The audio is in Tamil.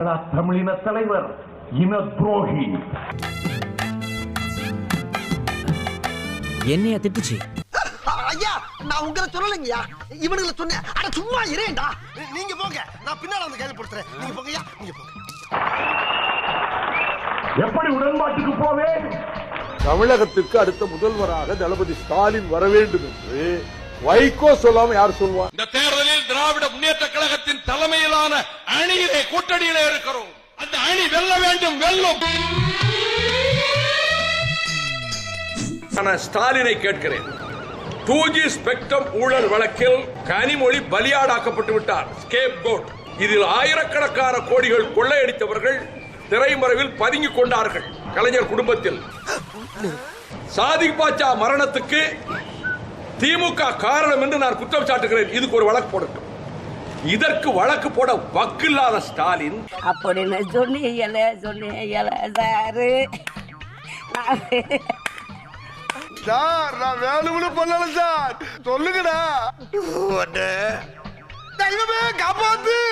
தமிழின தலைவர்? இன துரோகி என்னைய திட்டுச்சு? ஐயா நான் உங்களை சொல்லலைங்கய்யா. இவனுங்களை சொன்னேன் அட சும்மா இரேண்டா நீங்க போங்க நான் பின்னால வந்து கேள்விப்படுத்துறேன் நீங்க போங்கய்யா நீங்க போங்க. எப்படி உடன்பாட்டுக்கு போவேன் தமிழகத்திற்கு அடுத்த முதல்வராக தளபதி ஸ்டாலின் வர வேண்டும் என்று வைகோ சொல்லாம யார் சொல்லுவா? இந்த தேர்தலில் திராவிட முன்னேற்ற கழகத்தின் தலைமையிலான அணியிலே கூட்டணியிலே இருக்கிறோம். அந்த அணி வெல்ல வேண்டும் வெல்லும். ஸ்டாலினை கேட்கிறேன். டூ ஜி ஸ்பெக்ட்ரம் ஊழல் வழக்கில் கனிமொழி பலியாடாக்கப்பட்டு விட்டார். ஸ்கேப் கோட் இதில் ஆயிரக்கணக்கான கோடிகள் கொள்ளையடித்தவர்கள் திரைமறைவில் பதுங்கிக் கொண்டார்கள். கலைஞர் குடும்பத்தில். சாதிக் பாட்சா மரணத்துக்கு திமுக காரணம் என்று நான் குற்றம் சாட்டுகிறேன். இதுக்கு ஒரு வழக்கு போடட்டும். இதற்கு வழக்கு போட வக்கில்லாத ஸ்டாலின். அப்படின்னு சொன்னீங்களே சொன்னீங்களே சாரு. சார் நான் வேணும்னு பண்ணல சார். சொல்லுங்கடா. தெய்வமே காப்பாத்து.